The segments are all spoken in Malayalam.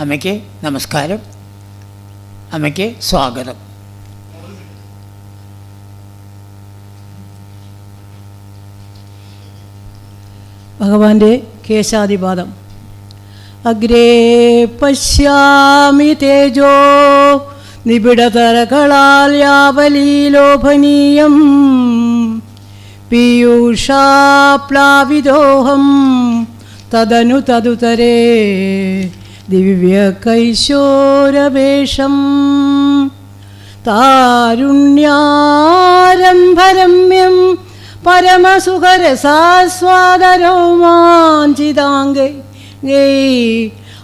അമ്മയ്ക്ക് നമസ്കാരം. അമ്മയ്ക്ക് സ്വാഗതം. ഭഗവാന്റെ കേശാദിപാദം അഗ്രേ പശ്യാമി തേജോ നിബിഡതരകളാൽ യാവലീലോഭനീയം. പീയൂഷാപ്ലാവിദോഹം തദനു തതുതരേ ദിവ്യകൈശോരവേഷം. താരുണ്യാരംഭരമ്യം പരമസുഖരസാസ്വാദരോമാഞ്ചിതാംഗൈ.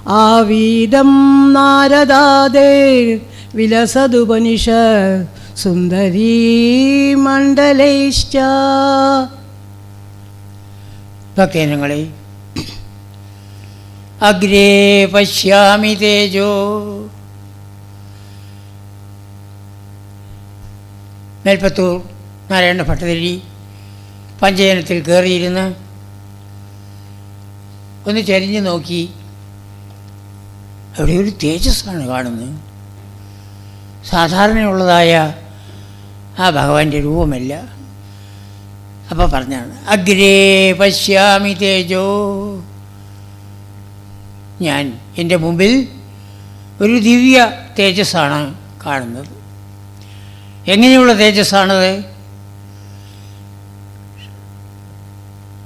ആവീതം നാരദാദേ വിലസതുപനിഷ സുന്ദരീ മണ്ഡലൈശ്ച ഭക്തജനങ്ങളെ അഗ്രേ പശ്യാമി തേജോ മേൽപ്പത്തൂർ നാരായണ ഭട്ടതിരി പഞ്ചയനത്തിൽ കയറിയിരുന്ന് ഒന്ന് ചരിഞ്ഞു നോക്കി. അവിടെ ഒരു തേജസ്സാണ് കാണുന്നത്. സാധാരണയുള്ളതായ ആ ഭഗവാന്റെ രൂപമല്ല. അപ്പോൾ പറഞ്ഞാണ് അഗ്രേ പശ്യാമി തേജോ. ഞാൻ എന്റെ മുമ്പിൽ ഒരു ദിവ്യ തേജസ്സാണ് കാണുന്നത്. എങ്ങനെയുള്ള തേജസ്സാണത്?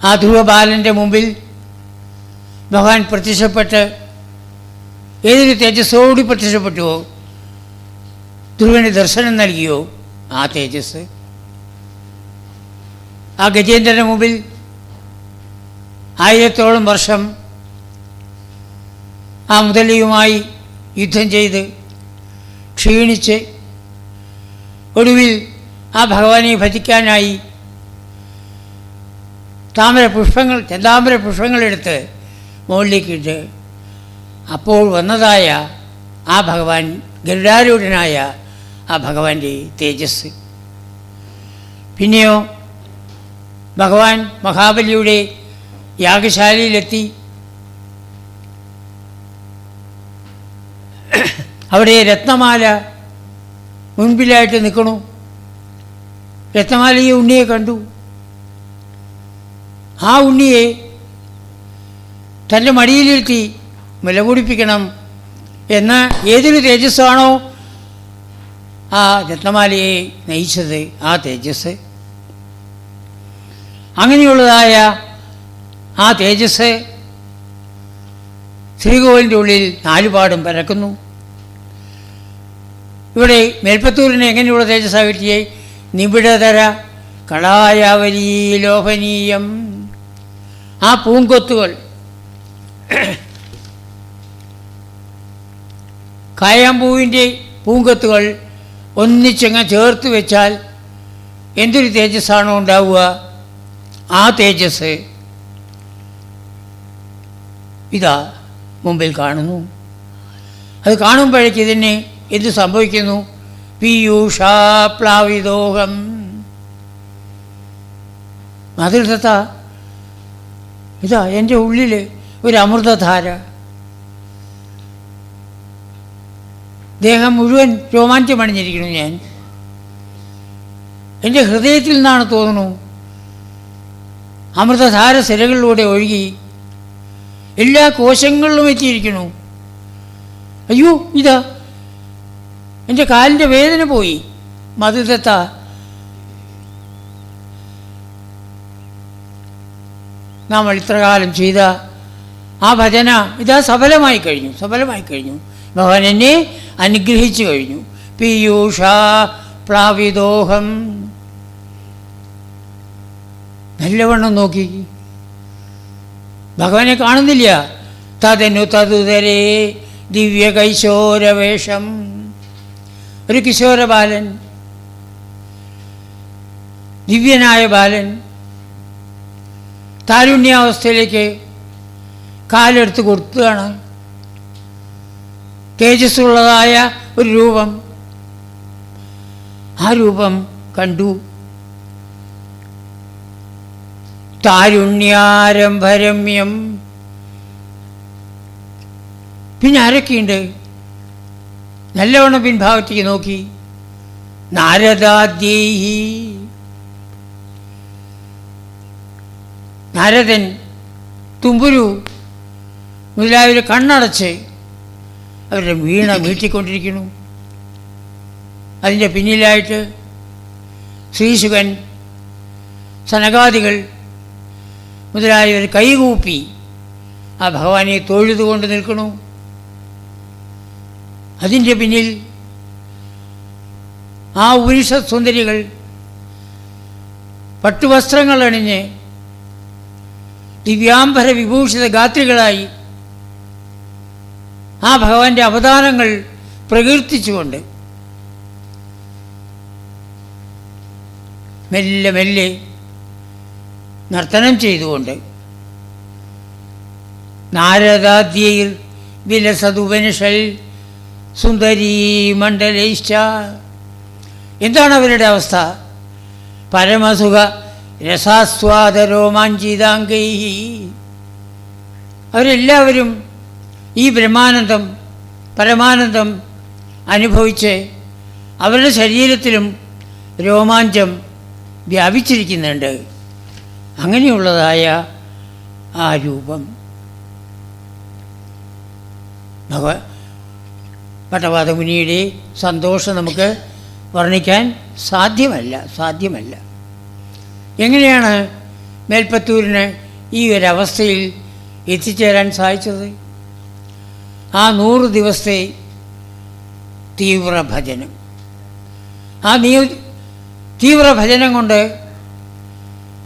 ആ ധ്രുവബാലന്റെ മുമ്പിൽ ഭഗവാൻ പ്രത്യക്ഷപ്പെട്ട് ഏതൊരു തേജസ്സോടി പ്രത്യക്ഷപ്പെട്ടുവോ ധ്രുവന് ദർശനം നൽകിയോ ആ തേജസ് ആ ഗജേന്ദ്രന്റെ മുമ്പിൽ ആയിരത്തോളം വർഷം ആ മുതലിയുമായി യുദ്ധം ചെയ്ത് ക്ഷീണിച്ച് ഒടുവിൽ ആ ഭഗവാനെ ഭജിക്കാനായി താമര പുഷ്പങ്ങൾ ചെന്താമര പുഷ്പങ്ങളെടുത്ത് മുകളിലേക്കിട്ട് അപ്പോൾ വന്നതായ ആ ഭഗവാൻ ഗരുഡാരൂഢനായ ആ ഭഗവാന്റെ തേജസ്. പിന്നെയോ ഭഗവാൻ മഹാബലിയുടെ യാഗശാലയിലെത്തി അവിടെ രത്നമാല മുൻപിലായിട്ട് നിൽക്കണു. രത്നമാല ഈ ഉണ്ണിയെ കണ്ടു. ആ ഉണ്ണിയെ തന്റെ മടിയിലിരുത്തി മുലകുടിപ്പിക്കണം എന്ന ഏതൊരു തേജസ്സാണോ ആ രത്നമാലയെ നയിച്ചത് ആ തേജസ്. അങ്ങനെയുള്ളതായ ആ തേജസ് ശ്രീകോവിലിന്റെ ഉള്ളിൽ നാലുപാടും പരക്കുന്നു. ഇവിടെ മേൽപ്പത്തൂരിനെ എങ്ങനെയുള്ള തേജസ്സാവിറ്റിയെ നിബിഡതര കളായാവലീ ലോഭനീയം. ആ പൂങ്കൊത്തുകൾ കായാമ്പൂവിന്റെ പൂങ്കൊത്തുകൾ ഒന്നിച്ചങ്ങ് ചേർത്ത് വെച്ചാൽ എന്തൊരു തേജസ്സാണോ ഉണ്ടാവുക? ആ തേജസ്. ഇതാ. മുമ്പിൽ കാണുന്നു. അത് കാണുമ്പോഴേക്ക് ഇതിന് എന്ത് സംഭവിക്കുന്നു? പീയൂഷാപ്ലാവിദോഹം മാതൃദത്ത ഇതാ എന്റെ ഉള്ളിൽ ഒരു അമൃതധാര. ദേഹം മുഴുവൻ രോമാഞ്ചമണിഞ്ഞിരിക്കുന്നു ഞാൻ. എന്റെ ഹൃദയത്തിൽ നിന്നാണ് തോന്നുന്നു. അമൃതധാര സിരകളിലൂടെ ഒഴുകി എല്ലാ കോശങ്ങളിലും എത്തിയിരിക്കുന്നു. അയ്യോ ഇതാ. എന്റെ കാലിന്റെ വേദന പോയി. മധുദത്ത നമ്മൾ ഇത്രകാലം ചെയ്ത ആ ഭജന ഇതാ സഫലമായി കഴിഞ്ഞു സഫലമായി കഴിഞ്ഞു. ഭഗവാൻ എന്നെ അനുഗ്രഹിച്ചു കഴിഞ്ഞു. പീയൂഷ പ്ലാവിദോഹം. നല്ലവണ്ണം നോക്കി. ഭഗവാനെ കാണുന്നില്ല. തതനു തതുതരേ ദിവ്യ കൈശോരവേഷം ഒരു കിശോര ബാലൻ ദിവ്യനായ ബാലൻ താരുണ്യാവസ്ഥയിലേക്ക് കാലെടുത്ത് കൊടുത്തതാണ്. തേജസ്സുള്ളതായ ഒരു രൂപം. ആ രൂപം കണ്ടു. താരുണ്യാരംഭരമ്യം പിന്നെ ആരൊക്കെയുണ്ട്? നല്ലവണ്ണം പിൻഭാഗത്തേക്ക് നോക്കി. നാരദാദ്യേഹി. നാരദൻ തുമ്പുരു മുതലായവർ കണ്ണടച്ച് അവരുടെ വീണ വീട്ടിക്കൊണ്ടിരിക്കുന്നു അതിന്റെ പിന്നിലായിട്ട് ശ്രീശുഖൻ സനകാദികൾ മുതലായവർ കൈകൂപ്പി. ആ ഭഗവാനെ തൊഴുതുകൊണ്ട് നിൽക്കണു. അതിന്റെ പിന്നിൽ ആ ഉപനിഷത് സുന്ദരികൾ പട്ടുവസ്ത്രങ്ങൾ അണിഞ്ഞ് ദിവ്യാംബര വിഭൂഷിത ഗാത്രികളായി ആ ഭഗവാന്റെ അവതാരങ്ങൾ പ്രകീർത്തിച്ചുകൊണ്ട് മെല്ലെ മെല്ലെ നർത്തനം ചെയ്തുകൊണ്ട് നാരദാദ്യയിൽ വിലസതുപനിഷൽ സുന്ദരീ മണ്ഡലേശ്ച എന്താണ് അവരുടെ അവസ്ഥ? പരമസുഖ രസാസ്വാദ രോമാഞ്ചിതാംഗൈ അവരെല്ലാവരും ഈ ബ്രഹ്മാനന്ദം പരമാനന്ദം അനുഭവിച്ച് അവരുടെ ശരീരത്തിലും രോമാഞ്ചം വ്യാപിച്ചിരിക്കുന്നുണ്ട്. അങ്ങനെയുള്ളതായ ആ രൂപം. ഭഗവ ഭട്ടവാദമുനിയുടെ സന്തോഷം നമുക്ക് വർണിക്കാൻ സാധ്യമല്ല സാധ്യമല്ല. എങ്ങനെയാണ് മേൽപ്പത്തൂരിന് ഈ ഒരവസ്ഥയിൽ എത്തിച്ചേരാൻ സാധിച്ചത്? ആ നൂറ് ദിവസത്തെ തീവ്ര ഭജനം ആ നീ തീവ്ര ഭജനം കൊണ്ട്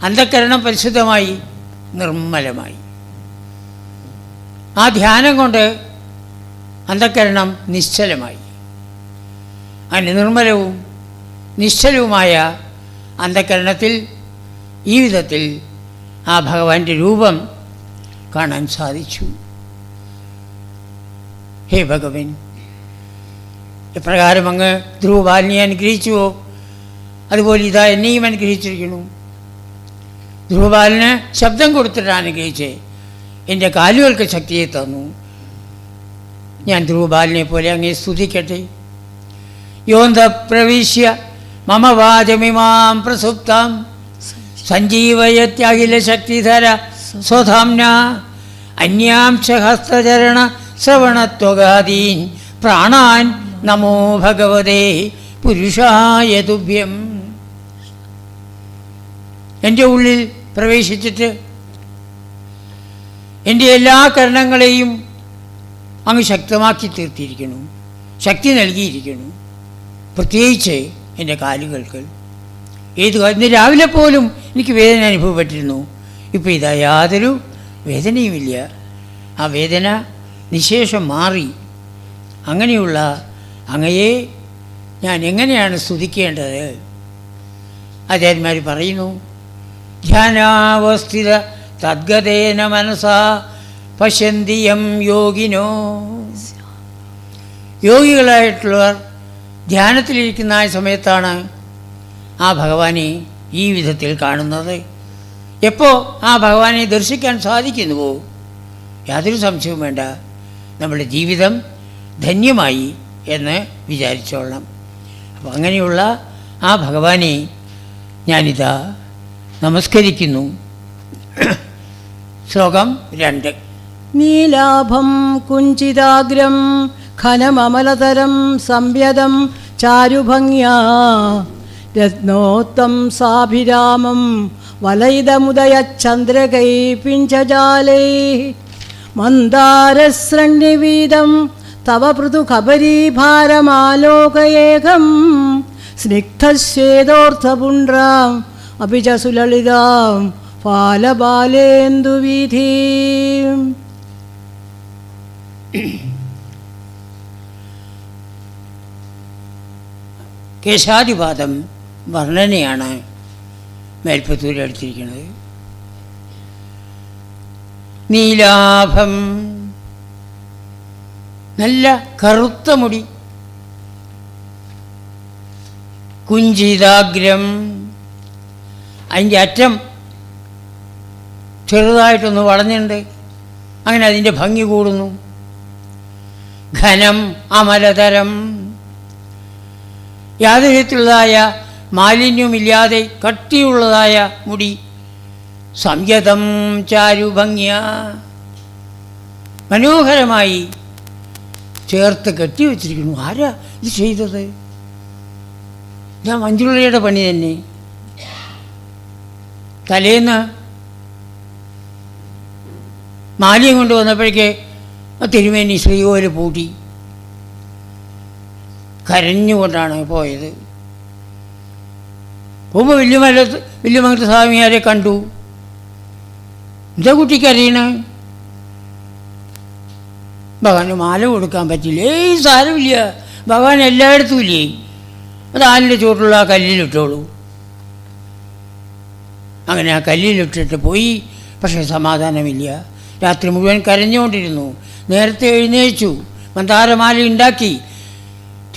അന്ധക്കരണം പരിശുദ്ധമായി നിർമ്മലമായി. ആ ധ്യാനം കൊണ്ട് അന്ധക്കരണം നിശ്ചലമായി. അതിന് നിർമ്മലവും നിശ്ചലവുമായ അന്ധക്കരണത്തിൽ ഈ വിധത്തിൽ ആ ഭഗവാന്റെ രൂപം കാണാൻ സാധിച്ചു. ഹേ ഭഗവൻ എപ്രകാരം അങ്ങ് ധ്രുവബാലിനെ അനുഗ്രഹിച്ചുവോ? അതുപോലെ ഇതാ എന്നെയും അനുഗ്രഹിച്ചിരിക്കുന്നു. ധ്രുവബാലിന് ശബ്ദം കൊടുത്തിട്ട് അനുഗ്രഹിച്ച്. എന്റെ കാലുകൾക്ക് ശക്തിയെ തന്നു. ഞാൻ ധ്രുവബാലിനെ പോലെ അങ്ങേ സ്തുതിക്കട്ടെ. യോന്ത പ്രവിശ്യ മമ വാചമിമാം പ്രസുപ്താം. സഞ്ജീവയത്യാഖില ശക്തിധര സ്വധാംന അന്യാംശ ഹസ്തചരണ ശ്രവണത്വഗാദീൻ. പ്രാണാൻ നമോ ഭഗവതേ പുരുഷായ തുഭ്യം. എന്റെ ഉള്ളിൽ പ്രവേശിച്ചിട്ട് എന്റെ എല്ലാ കരണങ്ങളെയും അങ്ങ് ശക്തമാക്കി തീർത്തിരിക്കുന്നു ശക്തി നൽകിയിരിക്കുന്നു. പ്രത്യേകിച്ച് എന്റെ കാലുകൾക്ക്. ഏത് ഇന്ന് രാവിലെ പോലും എനിക്ക് വേദന അനുഭവപ്പെട്ടിരുന്നു. ഇപ്പോൾ ഇതാ യാതൊരു വേദനയുമില്ല. ആ വേദന നിശേഷം മാറി. അങ്ങനെയുള്ള അങ്ങയെ ഞാൻ എങ്ങനെയാണ് സ്തുതിക്കേണ്ടത്? ആചാര്യന്മാർ പറയുന്നു ധ്യാനാവസ്ഥിത തദ്ഗതേന മനസാ പശ്യന്തിയം യോഗിനോ. യോഗികളായിട്ടുള്ളവർ ധ്യാനത്തിലിരിക്കുന്ന ആ സമയത്താണ് ആ ഭഗവാനെ ഈ വിധത്തിൽ കാണുന്നത്. എപ്പോൾ ആ ഭഗവാനെ ദർശിക്കാൻ സാധിക്കുന്നുവോ? യാതൊരു സംശയവും വേണ്ട. നമ്മുടെ ജീവിതം ധന്യമായി എന്ന് വിചാരിച്ചോളണം. അപ്പം അങ്ങനെയുള്ള ആ ഭഗവാനെ ഞാനിതാ നമസ്കരിക്കുന്നു. ശ്ലോകം രണ്ട്. നീലാഭം കുഞ്ചിതാഗ്രം ഖനമമലതരം സംയതം ചാരുഭംഗ്യാ രത്നോത്തം സാഭിരാമം വലയിതമുദയചന്ദ്രകൈ പിഞ്ചജാലൈ മന്ദാരസ്രണ്യവീതം തവ പൃഥുഖബരീഭാരമാലോകയേകം സ്നിഗ്ധശ്വേതോർത്ഥപുണ്ട്രാം അപി ച സുലളിതാം ഫാലബാലേന്ദുവിധീം കേശാതിപാദം വർണനയാണ് മേൽപ്പത്തൂരിൽ എടുത്തിരിക്കുന്നത് നീലാഭം നല്ല കറുത്ത മുടി കുഞ്ചിതാഗ്രം അതിന്റെ അറ്റം ചെറുതായിട്ടൊന്ന് വളഞ്ഞിട്ടുണ്ട്. അങ്ങനെ അതിന്റെ ഭംഗി കൂടുന്നു. ഘനം അമലതരം. യാതൊരുത്തിലുള്ളതായ മാലിന്യമില്ലാതെ കട്ടിയുള്ളതായ മുടി സംയതം ചാരുഭംഗ്യ മനോഹരമായി ചേർത്ത് കെട്ടി കെട്ടിവെച്ചിരിക്കുന്നു ആരാ ഇത് ചെയ്തത്? ഞാൻ മഞ്ജുളയുടെ പണി തന്നെ. തലേന്ന് മാലിയം കൊണ്ട് വന്നപ്പോഴേക്ക് ആ തിരുമേനി ശ്രീകോൽ പൂട്ടി. കരഞ്ഞുകൊണ്ടാണ് പോയത്. പോകുമ്പോൾ വല്യമല വല്യമംഗലത്ത് സ്വാമിയാരെ കണ്ടു. എന്താ കുട്ടിക്ക് അറിയണ? ഭഗവാന് മാല കൊടുക്കാൻ പറ്റില്ല. ഏയ് സാരമില്ല. ഭഗവാൻ എല്ലായിടത്തും ഇല്ലേ? അത് ആലിന്റെ ചുവട്ടുള്ള ആ കല്ലിലിട്ടോളൂ അങ്ങനെ ആ കല്ലിലിട്ടിട്ട് പോയി. പക്ഷേ സമാധാനമില്ല. രാത്രി മുഴുവൻ കരഞ്ഞുകൊണ്ടിരുന്നു. നേരത്തെ എഴുന്നേച്ചു. മന്ദാരമാല ഉണ്ടാക്കി.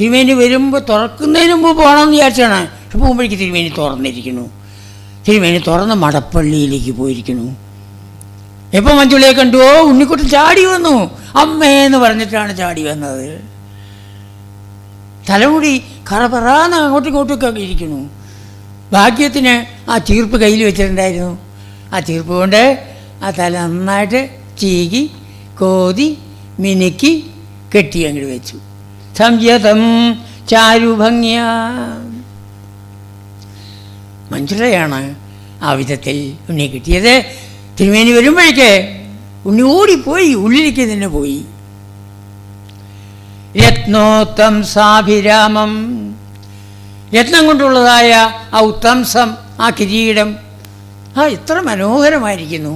തിരുമേനി വരുമ്പോൾ തുറക്കുന്നതിന് മുമ്പ് പോകണമെന്ന് വിചാരിച്ചാണ്. പക്ഷെ പോകുമ്പോഴേക്ക് തിരുമേനി തുറന്നിരിക്കുന്നു. തിരുമേനി തുറന്ന് മടപ്പള്ളിയിലേക്ക് പോയിരിക്കുന്നു. എപ്പോൾ മഞ്ജുളയെ കണ്ടു? ഓ ഉണ്ണിക്കുട്ടൻ ചാടി വന്നു. അമ്മേന്ന് പറഞ്ഞിട്ടാണ് ചാടി വന്നത്. തലമുടി കറപറാന്ന് അങ്ങോട്ടും ഇങ്ങോട്ടും ഒക്കെ ഇരിക്കുന്നു. ഭാഗ്യത്തിന് ആ തീർപ്പ് കയ്യിൽ വെച്ചിട്ടുണ്ടായിരുന്നു. ആ തീർപ്പ് കൊണ്ട് ആ തല നന്നായിട്ട് ചീകി കോതി മിനുക്കി കെട്ടി അങ്ങോട്ട് വെച്ചു. സംയതം ചാരുഭംഗ്യ മഞ്ജുളയാണ് ആ വിധത്തിൽ ഉണ്ണി കിട്ടിയത്. തിരുമേനി വരുമ്പോഴേക്ക് ഉണ്ണി ഓടിപ്പോയി ഉള്ളിലേക്ക് തന്നെ പോയി. രത്നോത്തം സാഭിരാമം രത്നം കൊണ്ടുള്ളതായ ആ ഉത്തംസം ആ കിരീടം ആ ഇത്ര മനോഹരമായിരിക്കുന്നു.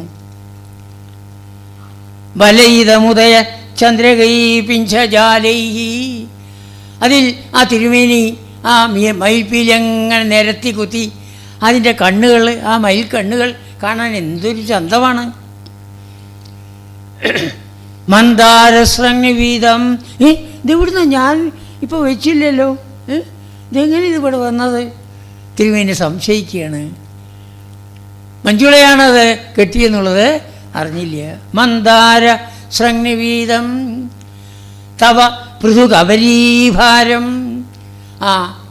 ബലയിതമുദയ ചന്ദ്രകൈ പിഞ്ചജാലൈ അതിൽ ആ തിരുമേനി ആ മയിൽപ്പീലങ്ങനെ നിരത്തി കുത്തി അതിന്റെ കണ്ണുകൾ ആ മയിൽ കണ്ണുകൾ കാണാൻ എന്തൊരു ചന്തമാണ്. മന്ദാരശ്രംഗവീതം ഏ ഇതിവിടുന്ന് ഞാൻ ഇപ്പോൾ വെച്ചില്ലല്ലോ. ഇതെങ്ങനെ ഇതിവിടെ വന്നത്? തിരുമേനി സംശയിക്കുകയാണ്. മഞ്ജുളയാണത് കെട്ടിയെന്നുള്ളത് അറിഞ്ഞില്ല. മന്ദാര ശ്രംഗവീതം തവ പൃഥുകബരീഭാരം ആ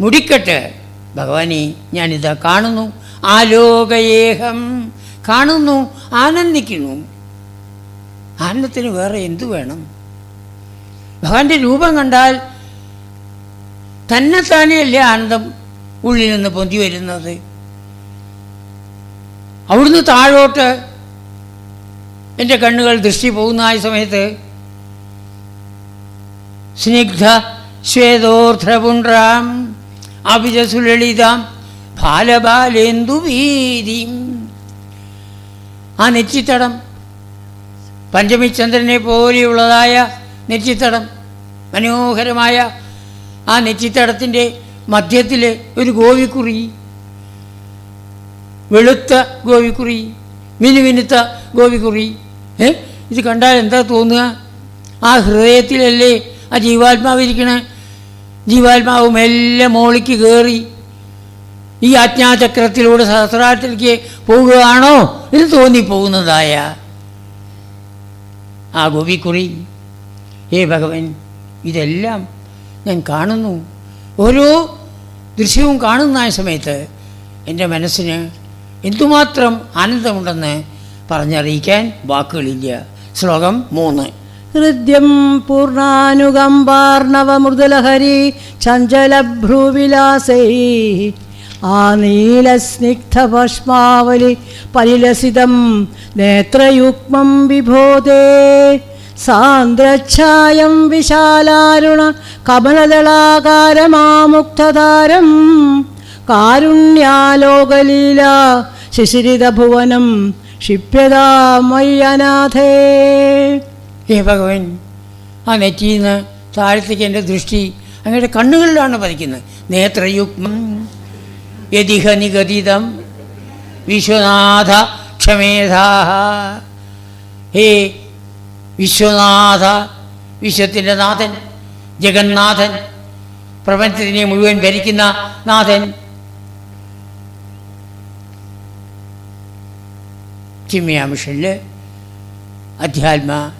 മുടിക്കെട്ട്. ഭഗവാനെ ഞാനിതാ കാണുന്നു. ആലോകയേഹം കാണുന്നു ആനന്ദിക്കുന്നു. ആനന്ദത്തിന് വേറെ എന്തു വേണം? ഭഗവാന്റെ രൂപം കണ്ടാൽ തന്നെത്താനെയല്ലേ ആനന്ദം ഉള്ളിൽ നിന്ന് പൊന്തി വരുന്നത്? അവിടുന്ന് താഴോട്ട് എന്റെ കണ്ണുകൾ ദൃഷ്ടി പോകുന്ന ആ സമയത്ത് സ്നിഗ്ധ ശ്വേതോർധ്രപുണ്ട്രാം അഭിജസുലളിതാം ബാലബാലേന്ദു വീതിയും ആ നെറ്റിത്തടം പഞ്ചമിചന്ദ്രനെ പോലെയുള്ളതായ നെറ്റിത്തടം മനോഹരമായ ആ നെറ്റിത്തടത്തിന്റെ മധ്യത്തിൽ ഒരു ഗോവിക്കുറി. വെളുത്ത ഗോവിക്കുറി മിനുമിനുത്ത ഗോവിക്കുറി. ഏ? ഇത് കണ്ടാൽ എന്താ തോന്നുക? ആ ഹൃദയത്തിലല്ലേ ആ ജീവാത്മാവ് ഇരിക്കണേ? ജീവാത്മാവ് മെല്ലെ മോളിക്ക് കയറി ഈ ആജ്ഞാചക്രത്തിലൂടെ സഹസ്രാട്ടിലേക്ക് പോവുകയാണോ? എന്ന് തോന്നിപ്പോകുന്നതായ ആ ഗോപിക്കുറി ഹേ ഭഗവൻ ഇതെല്ലാം ഞാൻ കാണുന്നു. ഓരോ ദൃശ്യവും കാണുന്ന സമയത്ത് എന്റെ മനസ്സിന് എന്തുമാത്രം ആനന്ദമുണ്ടെന്ന് പറഞ്ഞറിയിക്കാൻ വാക്കുകളില്ല. ശ്ലോകം മൂന്ന്. ഹൃദ്യം പൂർണാനുകമ്പാർണവമൃദുലഹരി ചഞ്ചലഭ്രൂവിലാസൈ. ആ നീലസ്നിഗ്ധഭസ്മാവലി പരിലസിതം നേത്രയുഗ്മം വിഭോദേ. സാന്ദ്രച്ഛായം വിശാലാരുണ കമലദളാകാരമാമുക്തധാരം കാരുണ്യാലോകലീല ശിശിരിതഭുവനം ക്ഷിപ്യതാമയ്യനാഥേ ഹേ ഭഗവൻ ആ നെറ്റിയിൽ നിന്ന് താഴത്തേക്ക് എന്റെ ദൃഷ്ടി അങ്ങയുടെ കണ്ണുകളിലാണ് പതിക്കുന്നത്. നേത്രയുഗ്മം യതിഹ നിഗതിതം വിശ്വനാഥ ക്ഷമേധാഹ ഹേ വിശ്വനാഥ വിശ്വത്തിന്റെ നാഥൻ ജഗന്നാഥൻ പ്രപഞ്ചത്തിനെ മുഴുവൻ ഭരിക്കുന്ന നാഥൻ ചിമ്മിയാമിഷനിൽ അധ്യാത്മ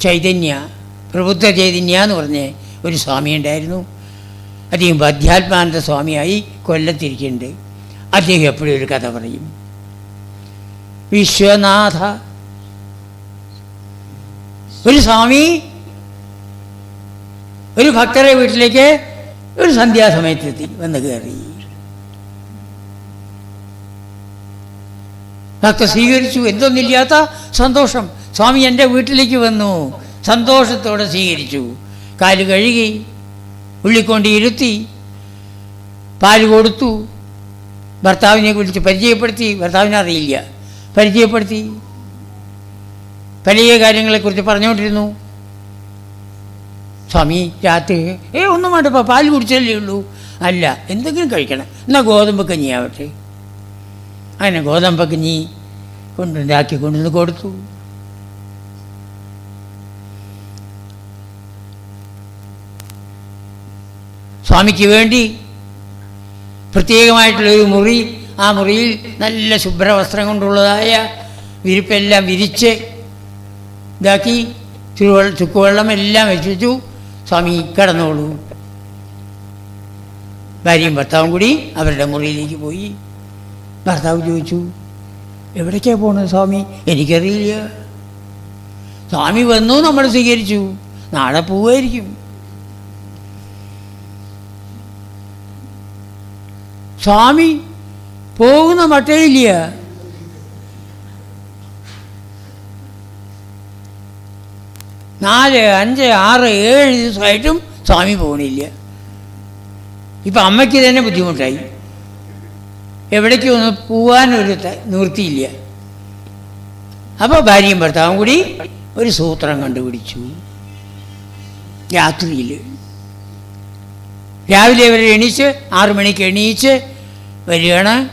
ചൈതന്യ പ്രബുദ്ധ ചൈതന്യ എന്ന് പറഞ്ഞ് ഒരു സ്വാമി ഉണ്ടായിരുന്നു. അദ്ദേഹം അധ്യാത്മാനന്ദ സ്വാമിയായി കൊല്ലത്തിരിക്കുന്നുണ്ട്. അദ്ദേഹം എപ്പോഴും ഒരു കഥ പറയും. വിശ്വനാഥ ഒരു സ്വാമി ഒരു ഭക്തരെ വീട്ടിലേക്ക് ഒരു സന്ധ്യാസമയത്തെത്തി വന്ന് കയറി. ഭക്ത സ്വീകരിച്ചു. എന്തൊന്നില്ലാത്ത സന്തോഷം. സ്വാമി എന്റെ വീട്ടിലേക്ക് വന്നു. സന്തോഷത്തോടെ സ്വീകരിച്ചു. കാൽ കഴുകി ഉള്ളിക്കൊണ്ട് ഇരുത്തി പാൽ കൊടുത്തു. ഭർത്താവിനെ വിളിച്ച് പരിചയപ്പെടുത്തി. ഭർത്താവിനെ അറിയില്ല. പരിചയപ്പെടുത്തി. പല കാര്യങ്ങളെക്കുറിച്ച് പറഞ്ഞുകൊണ്ടിരുന്നു. സ്വാമി രാത്രി ഏ ഒന്നും വേണ്ടപ്പാ പാൽ കുടിച്ചല്ലേ ഉള്ളൂ. അല്ല എന്തെങ്കിലും കഴിക്കണം. എന്നാൽ ഗോതമ്പ് കഞ്ഞിയാവട്ടെ അങ്ങനെ ഗോതമ്പ് കഞ്ഞി കൊണ്ടുണ്ടാക്കി കൊണ്ടുവന്ന് കൊടുത്തു. സ്വാമിക്ക് വേണ്ടി പ്രത്യേകമായിട്ടുള്ളൊരു മുറി ആ മുറിയിൽ നല്ല ശുഭ്ര വസ്ത്രം കൊണ്ടുള്ളതായ വിരിപ്പെല്ലാം വിരിച്ച് ഇതാക്കി ചുരുവെള്ള ചുക്കുവെള്ളം എല്ലാം വെച്ചു സ്വാമി കിടന്നോളൂ. ഭാര്യയും ഭർത്താവും കൂടി അവരുടെ മുറിയിലേക്ക് പോയി. ഭർത്താവ് ചോദിച്ചു എവിടേക്കാണ് പോണത് സ്വാമി? എനിക്കറിയില്ല. സ്വാമി വന്നു നമ്മൾ സ്വീകരിച്ചു. നാളെ പോവായിരിക്കും സ്വാമി പോകുന്ന മട്ടയില്ല. നാല് അഞ്ച് ആറ് ഏഴ് ദിവസമായിട്ടും സ്വാമി പോകണില്ല ഇപ്പം അമ്മയ്ക്ക് തന്നെ ബുദ്ധിമുട്ടായി. എവിടേക്കും ഒന്ന് ത- നിവൃത്തിയില്ല. അപ്പോൾ ഭാര്യയും ഭർത്താവും കൂടി ഒരു സൂത്രം കണ്ടുപിടിച്ചു. രാത്രിയിൽ. രാവിലെ ഇവർ എണീച്ച് ആറു മണിക്ക് എണീച്ച് വരികയാണ്.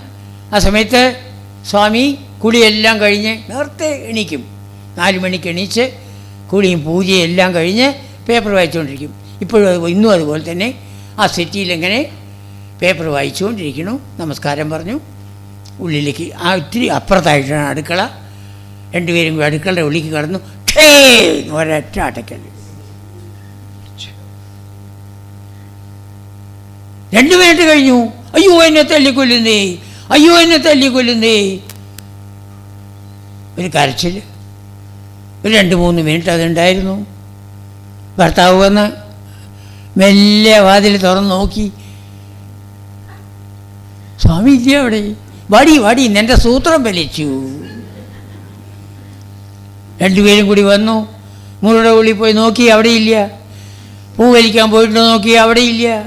ആ സമയത്ത് സ്വാമി കുളിയെല്ലാം കഴിഞ്ഞ് നേരത്തെ എണീക്കും. നാല് മണിക്ക് എണീച്ച് കുളിയും പൂജയും എല്ലാം കഴിഞ്ഞ് പേപ്പർ വായിച്ചുകൊണ്ടിരിക്കും ഇപ്പോഴും ഇന്നും അതുപോലെ തന്നെ ആ സെറ്റിയിൽ എങ്ങനെ പേപ്പർ വായിച്ചുകൊണ്ടിരിക്കണു നമസ്കാരം പറഞ്ഞു. ഉള്ളിലേക്ക് ആ ഇത്തിരി അപ്പുറത്തായിട്ടാണ് അടുക്കള. രണ്ടുപേരും അടുക്കളയുടെ ഉള്ളിക്ക് കടന്നു. ഠേ ഒരൊറ്റ അടയ്ക്കൽ രണ്ടു മിനിറ്റ് കഴിഞ്ഞു. അയ്യോ എന്നെ തല്ലിക്കൊല്ലുന്നേ. അയ്യോ എന്നെ തല്ലിക്കൊല്ലുന്നേ. ഒരു കരച്ചിൽ ഒരു രണ്ട് മൂന്ന് മിനിറ്റ് അതുണ്ടായിരുന്നു. ഭർത്താവ് വന്ന് മെല്ലെ വാതിൽ തുറന്ന് നോക്കി. സ്വാമി ഇല്ല അവിടെ. വടി വാടി നിന്റെ സൂത്രം വലിച്ചു രണ്ടുപേരും കൂടി വന്നു. മുറുടെ ഉള്ളിൽ പോയി നോക്കി അവിടെ ഇല്ല. പൂ വലിക്കാൻ പോയിട്ട് നോക്കി അവിടെ ഇല്ല.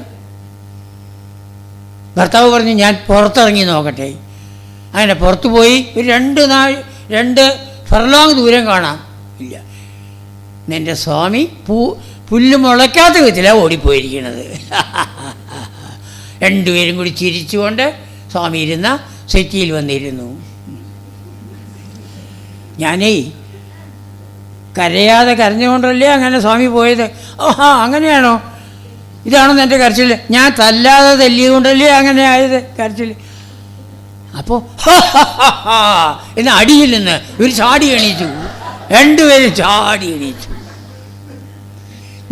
ഭർത്താവ് പറഞ്ഞു ഞാൻ പുറത്തിറങ്ങി നോക്കട്ടെ. അങ്ങനെ പുറത്തു പോയി. ഒരു രണ്ട് നാൾ രണ്ട് ഫർലോങ് ദൂരം കാണാം. ഇല്ല നിന്റെ സ്വാമി പൂ പുല്ല് മുളയ്ക്കാത്ത വിധത്തിലാണ് ഓടിപ്പോയിരിക്കുന്നത് രണ്ടുപേരും കൂടി ചിരിച്ചുകൊണ്ട് സ്വാമി ഇരുന്ന സെറ്റിയിൽ വന്നിരുന്നു ഞാനേ കരയാതെ കരഞ്ഞുകൊണ്ടല്ലേ അങ്ങനെ സ്വാമി പോയത് ഓഹാ അങ്ങനെയാണോ ഇതാണോ എന്റെ കരച്ചിൽ ഞാൻ തല്ലാതെ തല്ലിയത് കൊണ്ടല്ലേ അങ്ങനെ ആയത് കരച്ചിൽ അപ്പോൾ എന്ന് അടിയിൽ നിന്ന് ഒരു ചാടി എണീച്ചു രണ്ടുപേരും ചാടി എണീച്ചു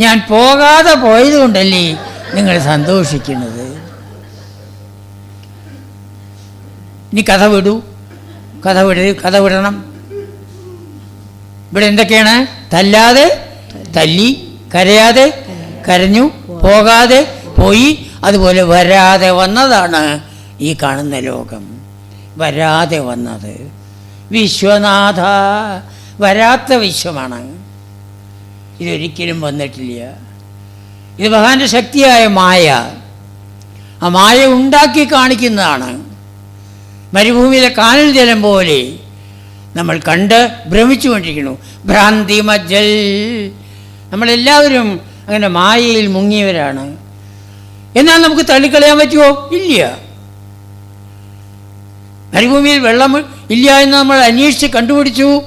ഞാൻ പോകാതെ പോയത് കൊണ്ടല്ലേ നിങ്ങൾ സന്തോഷിക്കുന്നത്? ഇനി കഥ വിടൂ. കഥ വിട കഥ വിടണം. ഇവിടെ എന്തൊക്കെയാണ്? തല്ലാതെ തല്ലി കരയാതെ കരഞ്ഞു പോകാതെ പോയി അതുപോലെ വരാതെ വന്നതാണ് ഈ കാണുന്ന ലോകം. വരാതെ വന്നത്. വിശ്വനാഥ വരാത്ത വിശ്വമാണ്. ഇതൊരിക്കലും വന്നിട്ടില്ല. ഇത് ഭഗവാന്റെ ശക്തിയായ മായ. ആ മായ ഉണ്ടാക്കി കാണിക്കുന്നതാണ്. മരുഭൂമിയിലെ കാനൽ ജലം പോലെ നമ്മൾ കണ്ട് ഭ്രമിച്ചുകൊണ്ടിരിക്കുന്നു ഭ്രാന്തി മജ്ജൽ. നമ്മളെല്ലാവരും അങ്ങനെ മായയിൽ മുങ്ങിയവരാണ്. എന്നാൽ നമുക്ക് തള്ളിക്കളയാൻ പറ്റുമോ? ഇല്ല. മരുഭൂമിയിൽ വെള്ളം ഇല്ല എന്ന് നമ്മൾ അന്വേഷിച്ച് കണ്ടുപിടിച്ചു.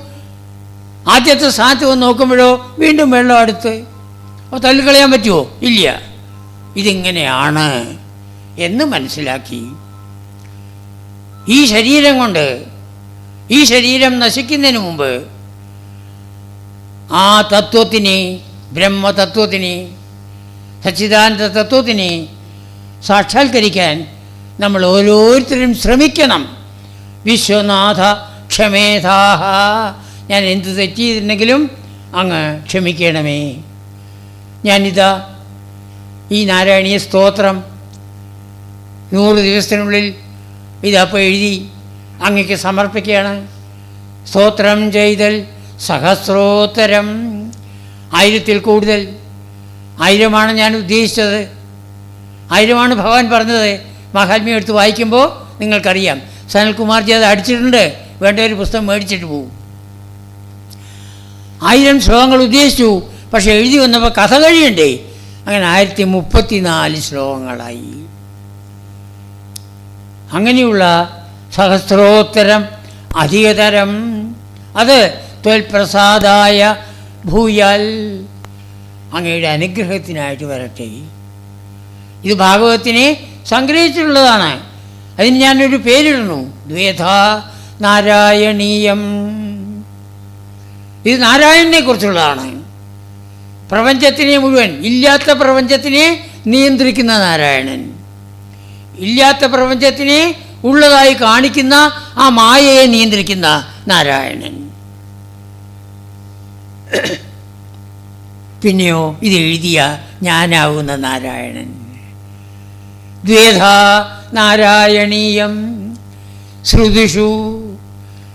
ആദ്യത്തെ സ്ഥാനത്ത് വന്ന് നോക്കുമ്പോഴോ വീണ്ടും വെള്ളം അടുത്ത് അപ്പോൾ തള്ളിക്കളയാൻ പറ്റുമോ ഇല്ല. ഇതിങ്ങനെയാണ്? എന്ന് മനസ്സിലാക്കി. ഈ ശരീരം കൊണ്ട് ഈ ശരീരം നശിക്കുന്നതിന് മുമ്പ് ആ തത്വത്തിന് ബ്രഹ്മതത്വത്തിന് സച്ചിദാനന്ദ തത്വത്തിന് സാക്ഷാത്കരിക്കാൻ നമ്മൾ ഓരോരുത്തരും ശ്രമിക്കണം. വിശ്വനാഥ ക്ഷമേധാഹ ഞാൻ എന്ത് തെറ്റിയിട്ടുണ്ടെങ്കിലും അങ്ങ് ക്ഷമിക്കണമേ. ഞാനിതാ ഈ നാരായണീയ സ്തോത്രം നൂറ് ദിവസത്തിനുള്ളിൽ ഇതപ്പോൾ എഴുതി അങ്ങക്ക് സമർപ്പിക്കുകയാണ്. സ്തോത്രം ചെയ്തൽ സഹസ്രോത്തരം. ആയിരത്തിൽ കൂടുതൽ. ആയിരമാണ് ഞാൻ ഉദ്ദേശിച്ചത്. ആയിരമാണ് ഭഗവാൻ പറഞ്ഞത്. മഹാത്മ്യം എടുത്ത് വായിക്കുമ്പോൾ നിങ്ങൾക്കറിയാം. സനൽകുമാർജി അത് അടിച്ചിട്ടുണ്ട്. വേണ്ട ഒരു പുസ്തകം മേടിച്ചിട്ട് പോകും ആയിരം ശ്ലോകങ്ങൾ ഉദ്ദേശിച്ചു. പക്ഷെ എഴുതി വന്നപ്പോൾ കഥ കഴിയണ്ടേ? അങ്ങനെ ആയിരത്തി മുപ്പത്തിനാല് ശ്ലോകങ്ങളായി. അങ്ങനെയുള്ള സഹസ്രോത്തരം അധികതരം അത് തൊൽപ്രസാദായ ഭൂയാൽ അങ്ങയുടെ അനുഗ്രഹത്തിനായിട്ട് വരട്ടെ. ഇത് ഭാഗവത്തിനെ സംഗ്രഹിച്ചിട്ടുള്ളതാണ്. അതിന് ഞാനൊരു പേരിടുന്നു. ദ്വേധ നാരായണീയം. ഇത് നാരായണനെ കുറിച്ചുള്ളതാണ്. പ്രപഞ്ചത്തിനെ മുഴുവൻ ഇല്ലാത്ത പ്രപഞ്ചത്തിനെ നിയന്ത്രിക്കുന്ന നാരായണൻ. ഇല്ലാത്ത പ്രപഞ്ചത്തിനെ ഉള്ളതായി കാണിക്കുന്ന ആ മായയെ നിയന്ത്രിക്കുന്ന നാരായണൻ. പിന്നെയോ ഇത് എഴുതിയ ഞാനാവുന്ന നാരായണൻ. ദ്വേധ നാരായണീയം ശ്രുതിഷു.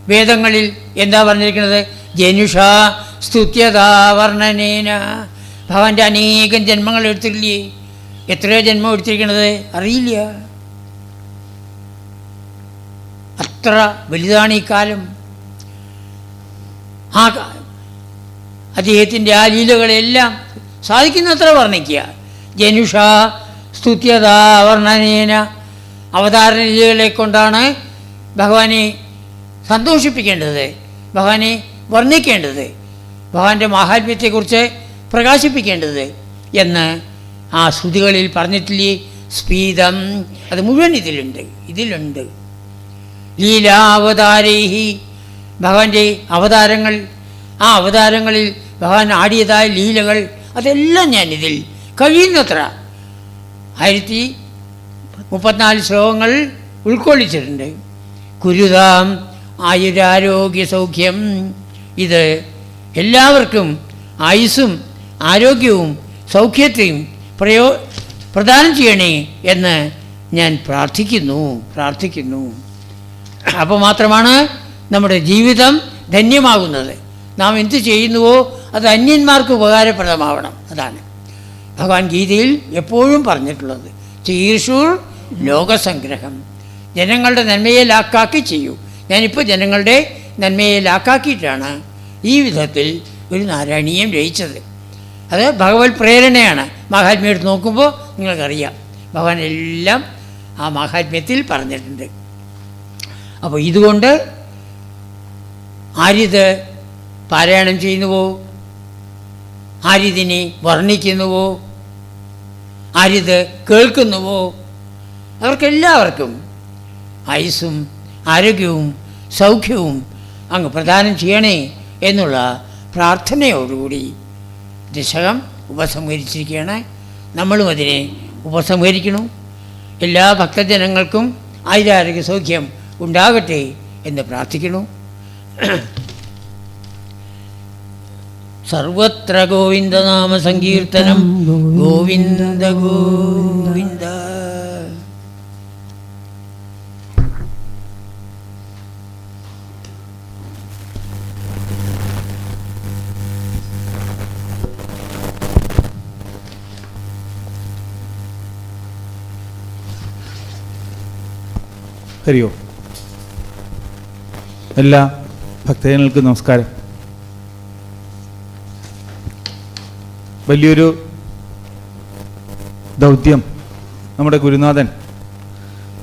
വേദങ്ങളിൽ എന്താ പറഞ്ഞിരിക്കുന്നത്? ജനുഷ സ്തുത്യതാ വർണനേന. ഭവന്റെ അനേകം ജന്മങ്ങൾ എടുത്തില്ലേ എത്രയോ ജന്മം എടുത്തിരിക്കണത് അറിയില്ല. അത്ര വലുതാണ് ഈ കാലം. ആ അദ്ദേഹത്തിന്റെ ആ ലീലകളെല്ലാം സാധിക്കുന്നത്ര വർണിക്കുക. ജനുഷ സ്തുത്യതാ വർണനേന. അവതാര ലീലകളെ കൊണ്ടാണ് ഭഗവാനെ സന്തോഷിപ്പിക്കേണ്ടത്. ഭഗവാനെ വർണിക്കേണ്ടത്. ഭഗവാന്റെ മാഹാത്മ്യത്തെക്കുറിച്ച് പ്രകാശിപ്പിക്കേണ്ടത് എന്ന് ആ ശ്രുതികളിൽ പറഞ്ഞിട്ടില്ലേ? സ്പീതം. അത് മുഴുവൻ ഇതിലുണ്ട്. ഇതിലുണ്ട്. ലീലാവതാരേഹി. ഭഗവാന്റെ അവതാരങ്ങൾ. ആ അവതാരങ്ങളിൽ ഭഗവാൻ ആടിയതായ ലീലകൾ. അതെല്ലാം ഞാനിതിൽ കഴിയുന്നത്ര ആയിരത്തി മുപ്പത്തിനാല് ശ്ലോകങ്ങൾ ഉൾക്കൊള്ളിച്ചിട്ടുണ്ട്. കുരുതാം ആയുരാരോഗ്യ സൗഖ്യം ഇത് എല്ലാവർക്കും ആയുസ്സും ആരോഗ്യവും സൗഖ്യത്തെയും പ്രയോ പ്രദാനം ചെയ്യണേ എന്ന് ഞാൻ പ്രാർത്ഥിക്കുന്നു പ്രാർത്ഥിക്കുന്നു. അപ്പോൾ മാത്രമാണ് നമ്മുടെ ജീവിതം ധന്യമാകുന്നത്. നാം എന്ത് ചെയ്യുന്നുവോ അത് അന്യന്മാർക്ക് ഉപകാരപ്രദമാവണം. അതാണ് ഭഗവാൻ ഗീതയിൽ എപ്പോഴും പറഞ്ഞിട്ടുള്ളത്. തീർഷൂർ ലോകസംഗ്രഹം. ജനങ്ങളുടെ നന്മയെ ലാക്കാക്കി ചെയ്യൂ. ഞാനിപ്പോൾ ജനങ്ങളുടെ നന്മയെ ലാക്കാക്കിയിട്ടാണ് ഈ വിധത്തിൽ ഒരു നാരായണീയം രചിച്ചത്. അത് ഭഗവത് പ്രേരണയാണ്. മഹാത്മ്യം എടുത്ത് നോക്കുമ്പോൾ നിങ്ങൾക്കറിയാം. ഭഗവാൻ എല്ലാം ആ മഹാത്മ്യത്തിൽ പറഞ്ഞിട്ടുണ്ട്. അപ്പോൾ ഇതുകൊണ്ട് ആരിത് പാരായണം ചെയ്യുന്നുവോ? ആരിതിനെ വർണിക്കുന്നുവോ? ആരിത് കേൾക്കുന്നുവോ? അവർക്കെല്ലാവർക്കും ആയുസ്സും ആരോഗ്യവും സൗഖ്യവും അങ്ങ് പ്രദാനം ചെയ്യണേ എന്നുള്ള പ്രാർത്ഥനയോടുകൂടി ദശകം ഉപസംഹരിച്ചിരിക്കുകയാണ്. നമ്മളും അതിനെ ഉപസംഹരിക്കണം. എല്ലാ ഭക്തജനങ്ങൾക്കും ആയിരാരോഗ്യ സൗഖ്യം ഉണ്ടാകട്ടെ എന്ന് പ്രാർത്ഥിക്കുന്നു. സർവത്ര ഗോവിന്ദനാമ സങ്കീർത്തനം. ഗോവിന്ദ ഗോവിന്ദ ഹരിയോ എല്ലാ ഭക്തജനങ്ങൾക്കും നമസ്കാരം. വലിയൊരു ദൗത്യം നമ്മുടെ ഗുരുനാഥൻ